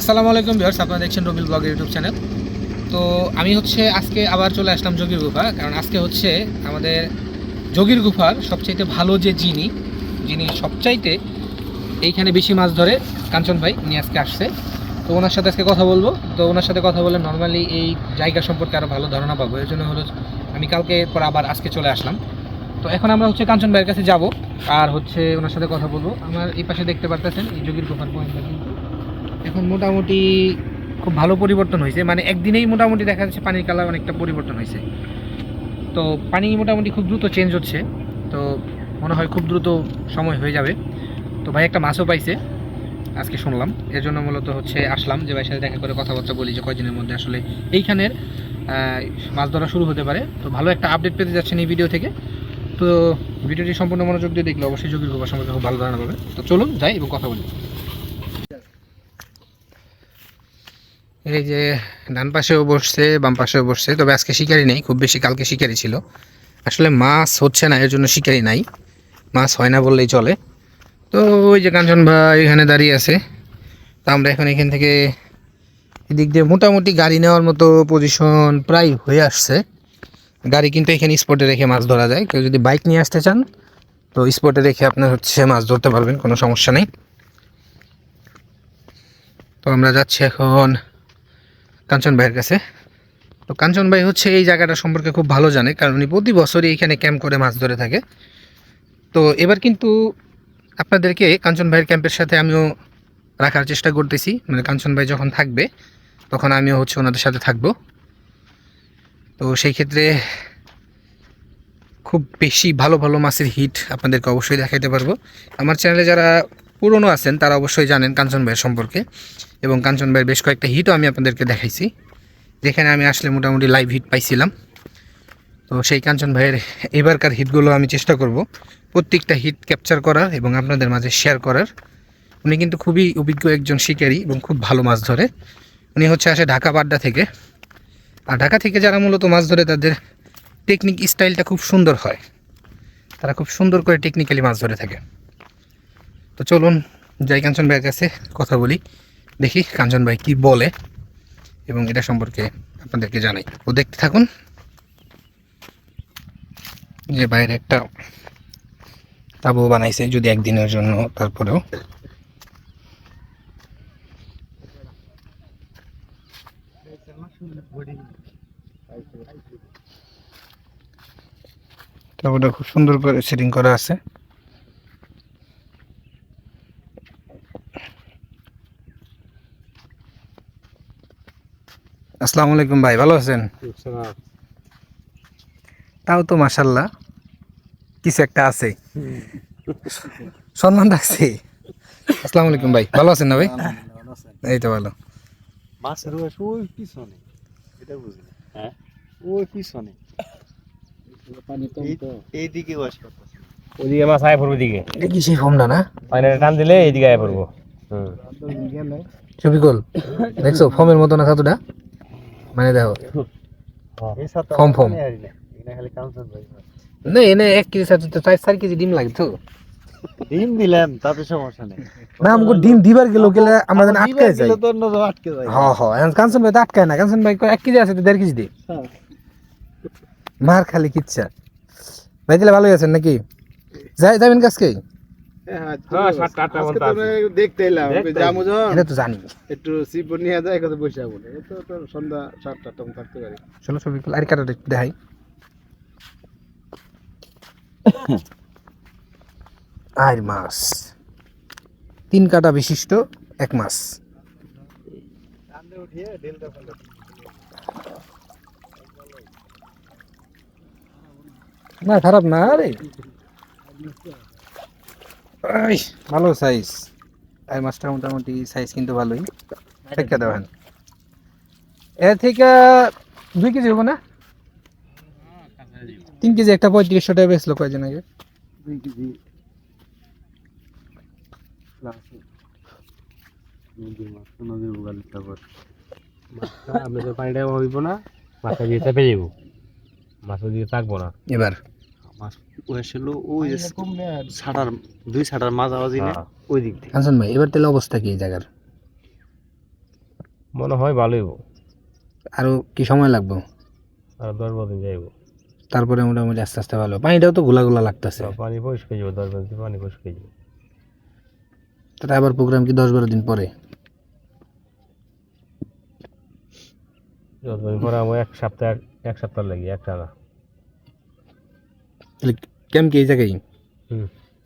আসসালামু আলাইকুম ভিউয়ার্স, আপনারা দেখছেন রবিল ব্লগের ইউটিউব চ্যানেল। তো আমি হচ্ছে আজকে আবার চলে আসলাম যোগীর গুফা, কারণ আজকে হচ্ছে আমাদের যোগীর গুফার সবচাইতে ভালো যে যিনি যিনি সবচাইতে এইখানে বেশি মাছ ধরে, কাঞ্চন ভাই উনি আজকে আসছে। তো ওনার সাথে আজকে কথা বলব। তো ওনার সাথে কথা বলে নর্মালি এই জায়গা সম্পর্কে আরও ভালো ধারণা পাবো। এর জন্য হলো আমি কালকে পর আবার আজকে চলে আসলাম। তো এখন আমরা হচ্ছে কাঞ্চন ভাইয়ের কাছে যাব, আর হচ্ছে ওনার সাথে কথা বলব। আমার এই পাশে দেখতে পারতেছেন এই যোগীর গুফার পয়েন্টটা কিন্তু। এখন মোটামুটি খুব ভালো পরিবর্তন হয়েছে। মানে একদিনেই মোটামুটি দেখা যাচ্ছে পানির কালার অনেকটা পরিবর্তন হয়েছে। তো পানি মোটামুটি খুব দ্রুত চেঞ্জ হচ্ছে। তো মনে হয় খুব দ্রুত সময় হয়ে যাবে। তো ভাই একটা মাছও পাইছে। আজকে শুনলাম। এর জন্য মূলত হচ্ছে আসলাম যে ভাইয়ের সাথে দেখা করে কথাবার্তা বলি যে কয়দিনের মধ্যে আসলে এইখানের মাছ ধরা শুরু হতে পারে। তো ভালো একটা আপডেট পেতে যাচ্ছেন এই ভিডিও থেকে। তো ভিডিওটি সম্পূর্ণ মনোযোগ দিয়ে দেখলে অবশ্যই যোগীর গোবার সম্পর্কে খুব ভালো ধারণা পাবে। তো চলুন যাই এবং কথা বলি। এই যে ডান পাশেও বসছে, বাম পাশেও বসছে, তবে আজকে শিকারি নেই, খুব বেশি কালকে শিকারি ছিল। আসলে মাছ হচ্ছে না, এর জন্য শিকারি নাই। মাছ হয় না বললেই চলে। তো ওই যে কাঞ্চন ভাই এখানে দাঁড়িয়ে আছে। তো আমরা এখন এখান থেকে এদিক দিয়ে মোটামুটি গাড়ি নেওয়ার মতো পজিশন প্রায় হয়ে আসছে। গাড়ি কিন্তু এখানে স্পটে রেখে মাছ ধরা যায়। কেউ যদি বাইক নিয়ে আসতে চান, তো স্পটে রেখে আপনার হচ্ছে মাছ ধরতে পারবেন, কোনো সমস্যা নেই। তো আমরা যাচ্ছি এখন কাঞ্চন ভাইয়ের কাছে। তো কাঞ্চন ভাই হচ্ছে এই জায়গাটা সম্পর্কে খুব ভালো জানে, কারণ উনি প্রতি বছরই এখানে ক্যাম্প করে মাছ ধরে থাকে। তো এবার কিন্তু আপনাদেরকে কাঞ্চন ভাইয়ের ক্যাম্পের সাথে আমিও রাখার চেষ্টা করতেছি। মানে কাঞ্চন ভাই যখন থাকবে, তখন আমিও হচ্ছে ওনাদের সাথে থাকব। তো সেই ক্ষেত্রে খুব বেশি ভালো ভালো মাছের হিট আপনাদেরকে অবশ্যই দেখাইতে পারব। আমার চ্যানেলে যারা পুরনো আছেন, তারা অবশ্যই জানেন কাঞ্চন ভাইয়ের সম্পর্কে। এবং কাঞ্চন ভাইয়ের বেশ কয়েকটা হিটও আমি আপনাদেরকে দেখাইছি। যেখানে আমি আসলে মোটামুটি লাইভ হিট পাইছিলাম। তো সেই কাঞ্চন ভাইয়ের এবারকার হিটগুলো আমি চেষ্টা করব। প্রত্যেকটা হিট ক্যাপচার করার এবং আপনাদের মাঝে শেয়ার করার। উনি কিন্তু খুবই অভিজ্ঞ একজন শিকারী এবং খুব ভালো মাছ ধরে। উনি হচ্ছে আসে ঢাকা বাড্ডা থেকে। আর ঢাকা থেকে যারা মূলত মাছ ধরে, তাদের টেকনিক স্টাইলটা খুব সুন্দর হয়। তারা খুব সুন্দর করে টেকনিক্যালি মাছ ধরে থাকে। তো চলুন যাই, কাঞ্চন ভাইয়ের কাছে কথা বলি। দেখি কাঞ্চন ভাই কি বলে এবং এটা সম্পর্কে আপনাদেরকে জানাই। ও দেখতে থাকুন। যে বাইরে একটা তাবু বানাইছে যদি একদিনের জন্য, তারপরেও। তাবুটা খুব সুন্দর করে সেটিং করা আছে। আসসালামু আলাইকুম ভাই ভালো আছেন? তাও তো মাসাল্লাহ কিছু একটা আছে। সম্মান রাখছি আসসালামু আলাইকুম ভাই ভালো আছেন না ভাই? এই তো ভালো। মাছের বয়স ওই পিছনে এটা বুঝি না। হ্যাঁ? ওই পিছনে। এইদিকে বয়স করতেছে। ওইদিকে মাছ আয় পড়ব দিকে এটা কি সেই ফর্মটা না? পানিটা টান দিলে এইদিকে আয় পড়ব। হুম। শফিকুল দেখছ ফর্মের মতো না খাতুটা মানে দেখো ফম ফম। না এখানে খালি কাউন্টার ভাই না এনে এক কেজি তো চার চার কেজি ডিম লাগে তো। ডিম দিলাম তাতে সমস্যা নেই। না আমাকে ডিম দিবার গেল গেলে আমরা যেন আটকে যাই গেলে তো অন্য আটকে যায়। হ হ এখন কাঞ্চন ভাই তো আটকায় না। কাঞ্চন ভাই কয় এক কেজি আছে তো দেড় কেজি দিই হ্যাঁ। মার খালি কিচ্ছা। ভাই তাহলে ভালোই আছেন নাকি? যাই যাবেন কাজকে? দেখতে এলাম যাব যখন। তো জানি। একটু সিপ নিয়ে যায় কত বসে যাব তো তো সন্ধ্যা সাতটা থাকতে পারি। চলো ছবি আর কাটা দেখাই। আর মাছ তিন কাটা বিশিষ্ট এক মাছ না খারাপ না আরে। আই, ভালো সাইজ আর মাছটা মোটামুটি সাইজ কিন্তু ভালোই। থেকে দেবেন এর থেকে দুই কেজি হব না? তিন কেজি একটা পঁয়ত্রিশশো টাকা বেচলো কয়েকজন আগে? দুই কেজি। নদীর মাছ নদীর বুগালি তো পানিটা হইব না মাছটা দিয়ে চেপে যাব মাছ ওদিকে থাকব না। এবার। মাছ ওই ওই ছাড়ার দুই ছাড়ার মাঝামাঝি না হ্যাঁ। ওই দিক থেকে কাঞ্চন ভাই এবার তাহলে অবস্থা কি এই জায়গার? মনে হয় ভালোই হব। আরও কি সময় লাগবে? আর দশ দিন যাইব। তারপরে মোটামুটি আস্তে আস্তে ভালো। পানিটাও তো গোলা গোলা লাগতেছে পানি পরিষ্কার যাব দশ বারো দিন পানি পরিষ্কার যাব। তাহলে আবার প্রোগ্রাম কি দশ বারো দিন পরে? দশ দিন পরে আমার এক সপ্তাহ এক সপ্তাহ লাগি এক টানা। কেম কি এই জায়গায়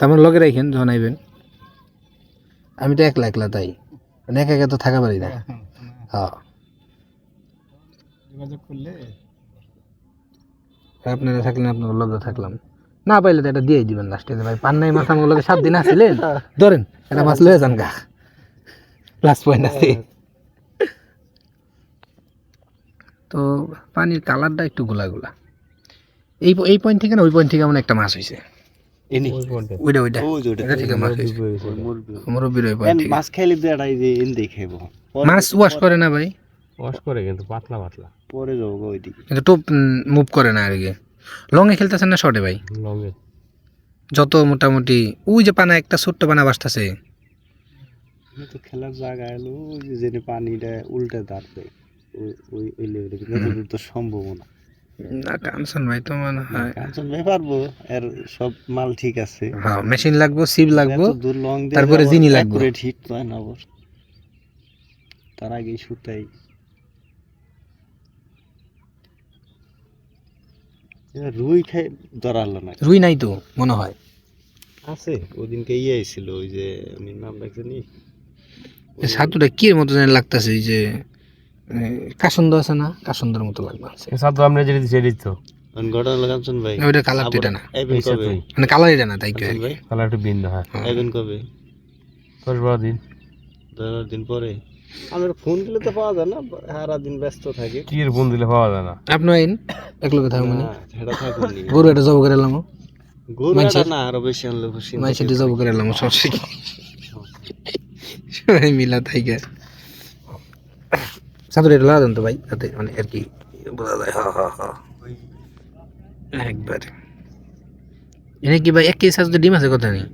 তেমন লগে রাখেন যখন আইবেন। আমি তো একলা একলা তাই। মানে একা একা তো থাকা পারি না। হ্যাঁ। যোগাযোগ করলে? আপনারা থাকলেন আপনার লগে থাকলাম। না পাইলে তো এটা দিয়েই দিবেন লাস্টে ভাই পান নাই মাছ আমার লগে সাত দিন আসছিলেন ধরেন এটা মাছ লয়ে যান গা। প্লাস পয়েন্ট আছে। তো পানির কালারটা একটু গোলা গোলা এই এই পয়েন্ট থেকে না ওই পয়েন্ট থেকে আমার একটা মাছ হয়েছে ওইটা ওইটা। থেকে মাছ হয়েছে মুরগি ওই পয়েন্ট মাছ খাইলে এই যে এন দেখে মাছ ওয়াশ করে না ভাই? ওয়াশ করে কিন্তু পাতলা পাতলা। পরে যাব ওইদিকে। কিন্তু টোপ মুভ করে না আর কি। লংয়ে খেলতেছেন না শর্টে ভাই? যত মোটামুটি ওই যে পানা একটা ছোট্ট পানা বাসতেছে তো খেলার জায়গা এলো ওই যে জেনে পানিটা উল্টে দাঁড়বে ওই ওই ওই লেভেলে কিন্তু তো সম্ভব না। না কাঞ্চন ভাই তো মনে হয় কাঞ্চন ভাই পারব এর সব মাল ঠিক আছে। হ্যাঁ মেশিন লাগবো সিপ লাগবো তারপরে জিনি লাগবে। hit তো না তার আগেই সুতাই রুই খাই ধরালো না। রুই নাই তো মনে হয়। আছে ওদিনকে ইয়ে ছিল ওই যে আমি নাম রাখছি ছাতুটা কি মতো যেন লাগতেছে এই যে কাসন্দ আছে না কাসন্দের মতো লাগবে আমরা যেটা এটাই তো। কাঞ্চন ভাই। ওইটা এটা না। মানে কালার এটা না তাই কি কাঞ্চন কালার একটু ভিন্ন হয়। এবেন কবে? দশ বারো দিন। দশ দিন পরে। আমার ফোন দিলে তো পাওয়া যায় না সারা দিন ব্যস্ত থাকে। কি ফোন দিলে পাওয়া যায় না? আপনি আইন এক লোকে থাকবেন মানে। সেটা থাকুনি গরু এটা জব করে এলাম। গরু এটা না আরও বেশি আনলে খুশি মাই সেটি জব করে এলাম মিলা থাইকে ছাতুটা এটা লাগাতেন তো ভাই যাতে মানে আর কি বোঝা যায় হা হা হা। একবার। এনে কি ভাই এক কেজি ছাতুতে ডিম আছে কথা নেই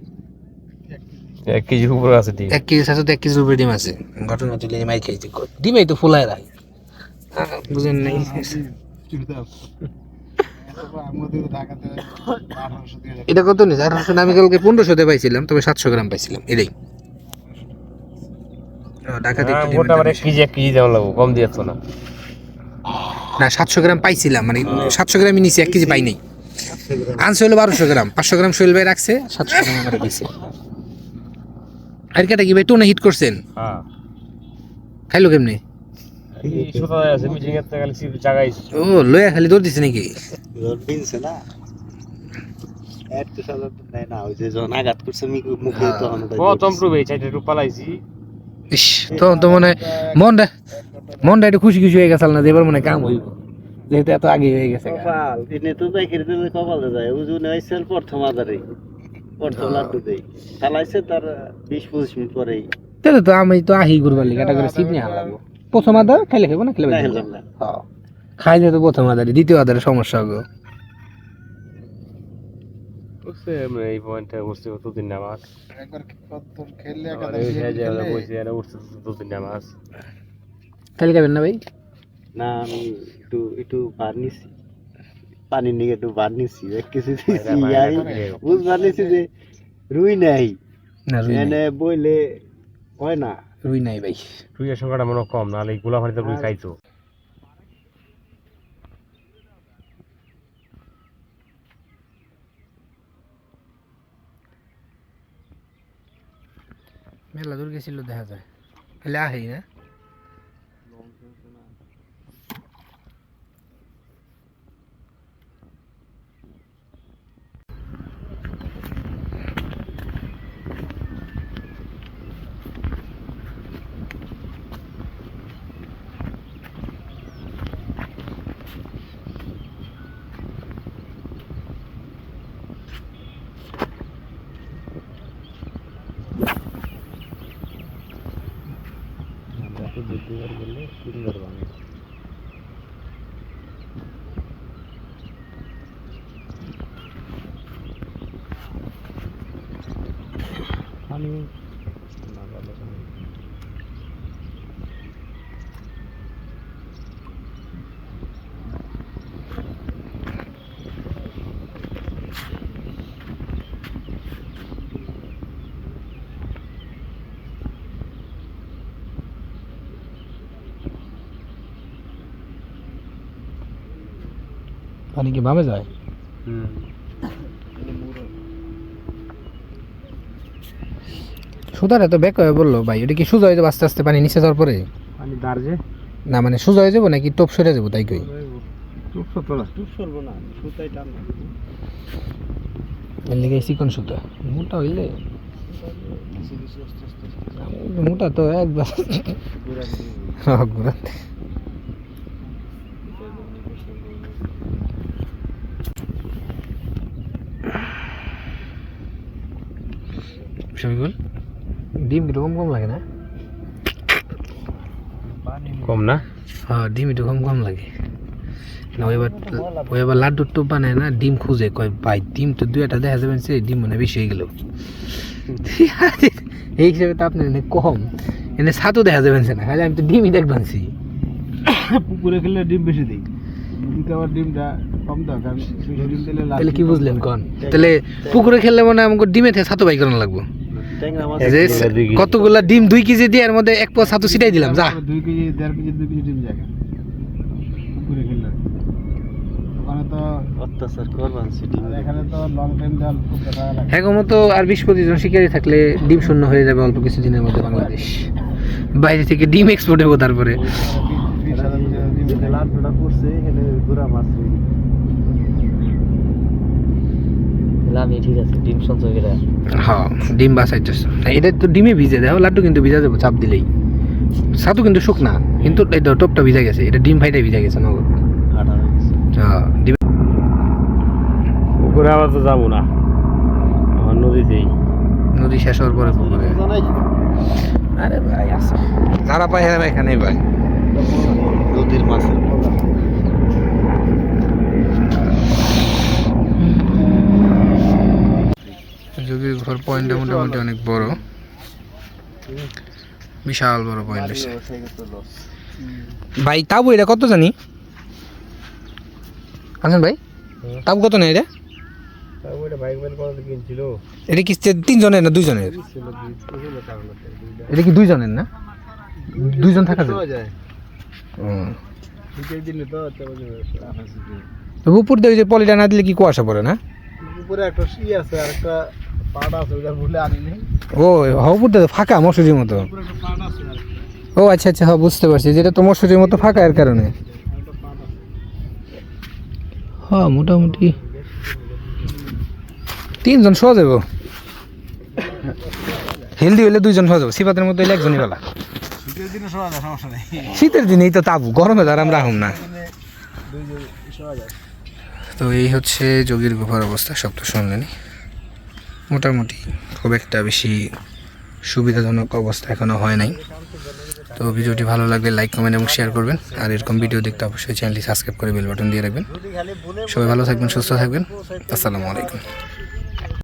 এক কেজির উপরে আছে ঠিক এক কেজি ছাতুতে এক কেজির উপরে ডিম আছে। ঘটনা তুলে মাই খাইছি ডিমাই তো ফুলায় রাখ বুঝেন নাই। এটা কত নিস আঠারোশো আমি কালকে পনেরোশোতে পাইছিলাম তবে সাতশো গ্রাম পাইছিলাম এটাই। ও, ঢাকাতে একটু ডিমের মোটামুটি দাম এক কেজি এক কেজি যেমন লাগবো কম দিয়েছ না। না সাতশো গ্রাম পাইছিলাম মানে সাতশো গ্রামই নিছি এক কেজি পাই নাই। আনছে হলো বারোশো গ্রাম পাঁচশো গ্রাম শৈল ভাই রাখছে সাতশো গ্রাম আমার দিছে। আর কেটা কি ভাই টোনে হিট করছেন? হ্যাঁ। খাইলো কেমনি? খালি ও লয়া খালি দৌড় দিছে নাকি? না। এত তো না ওই যে যখন আঘাত করছে মুখে মুখে হ্যাঁ। তখন ও চম্পু ভাই চাইটা একটু পালাইছি। ইস তখন তো মনে হয় মনটা মনটা একটু খুশি খুশি হয়ে গেছাল না যে এবার মনে কাম হইব। যেহেতু এত আগে হয়ে গেছে। কপাল এনে তো বাইকের দিলে কপালে যায় ওজন হয়েছিল প্রথম আদারে প্রথম লাড্ডু দেই চালাইছে তার বিশ পঁচিশ মিনিট পরেই। তাহলে তো আমি তো আহি ঘুরবার লিগে এটা করে সিপ নিয়ে লাগবো প্রথম আদার খাইলে খাব না খেলে। হ্যাঁ খাইলে তো প্রথম আদারে দ্বিতীয় আদারে সমস্যা হবে। আমরা এই পয়েন্টে উঠছে উঠছে দুদিন নামাজ। খালি খাবেন না ভাই? না আমি একটু একটু বার নিছি। পানির নিয়ে একটু বার নিছি এক কিছু দিছি বাইরে আর করে। বুঝবার নিছি যে রুই নাই। না রুই এনে বইলে হয় না। রুই নাই ভাই। তুই এর সংখ্যাটা মনে কম নাহলে গোলা ফাড়িতে তুই খাইতো। মেলা দূর গেছিল দেখা যায়। ফেলে আহেই না? Manuel. पानी की बामे जाए সুতার এত ব্যাক হয়ে বলল ভাই ওটা কি সোজা হয়ে যাবে আস্তে আস্তে পানি নিচে যাওয়ার পরে? পানি না মানে সোজা হয়ে যাব নাকি টোপ সরে যাব তাই কই? লেগে চিকন সুতা। মোটা হইলে? মোটা তো একবার। ঘুরাতে। শফিকুল? ডিম একটু কম কম লাগে না? কম না? হ্যাঁ ডিম একটু কম কম লাগে। না এবার লাড্ডুর বানায় না ডিম খুঁজে কয় ভাই ডিম তো দুই একটা দেখা যাবেন সে ডিম মনে বেশি হয়ে গেল। এই হিসেবে তো আপনার এনে কম। এনে ছাতও দেখা যাবেন না খালি আমি তো ডিমই দেখবেন পুকুরে খেলে ডিম বেশি দিই। আবার ডিমটা কম দাও কারণ বেশি ডিম দিলে লাভ তাহলে কি বুঝলেন কন? তাহলে পুকুরে খেললে মনে হয় আমাকে ডিমে থেকে ছাতু বাই করানো লাগবো। কতগুলা ডিম দুই কেজি দিয়ে এর মধ্যে এক পোয়া ছাতু ছিটাই দিলাম যা। দুই কেজি দেড় কেজি দুই কেজি ডিম জায়গা পুকুরে তো মতো আর বিশ পঁচিশ জন শিকারি থাকলে ডিম শূন্য হয়ে যাবে অল্প কিছু দিনের মধ্যে বাংলাদেশ। বাইরে থেকে ডিম এক্সপোর্ট হব তারপরে। মাছ আমি ঠিক আছে ডিম সঞ্চয় করে হ্যাঁ ডিম বাসাইতেছে এটা তো ডিমে ভিজে দেয় লাড্ডু কিন্তু ভিজা যাব চাপ দিলেই। ছাতু কিন্তু শুকনা কিন্তু এটা টপটা ভিজা গেছে এটা ডিম ফাইটাই ভিজা গেছে নগদ। হ্যাঁ ডিম পুকুরে আবার তো যাব না। নদীতেই নদী শেষ হওয়ার পরে পুকুরে। আরে ভাই আসো। যারা পাই হ্যাঁ এখানে ভাই নদীর মাছের ঘর পয়েন্টটা মোটামুটি অনেক বড়। বিশাল বড় পয়েন্ট আছে ভাই তাবু এটা কত জানি? আছেন ভাই তাবু কত নেই এটা? ওইটা বাইক বেল করাতে কিনছিল। এটা কি তিনজনের না দুইজনের? এটা কি দুইজনের না? দুইজন থাকা যায়। যায়। হুম। শীতের দিনে তো তো উপর দিয়ে যে পলিটা না দিলে কি কুয়াশা পড়ে না? উপরে একটা ই আছে আর একটা ও হ্যাঁ, উপর তো ফাঁকা মসুরির মতো। ও আচ্ছা আচ্ছা হ্যাঁ বুঝতে পারছি। যেটা তো মসুরির মতো ফাঁকা এর কারণে। হ্যাঁ মোটামুটি। তিনজন শোয়া যাব। হেলদি হলে দুইজন শোয়া যাব। সিপাতের মতো হলে একজনই বেলা শীতের দিনেই তো তাবু গরমে তো আমরা আহম না। তো এই হচ্ছে যোগীর গুহার অবস্থা সব তো শুনলেনি মোটামুটি খুব একটা বেশি সুবিধাজনক অবস্থা এখনও হয় নাই। তো ভিডিওটি ভালো লাগলে লাইক কমেন্ট এবং শেয়ার করবেন। আর এরকম ভিডিও দেখতে অবশ্যই চ্যানেলটি সাবস্ক্রাইব করে বেল বাটন দিয়ে রাখবেন। সবাই ভালো থাকবেন, সুস্থ থাকবেন। আসসালামু আলাইকুম।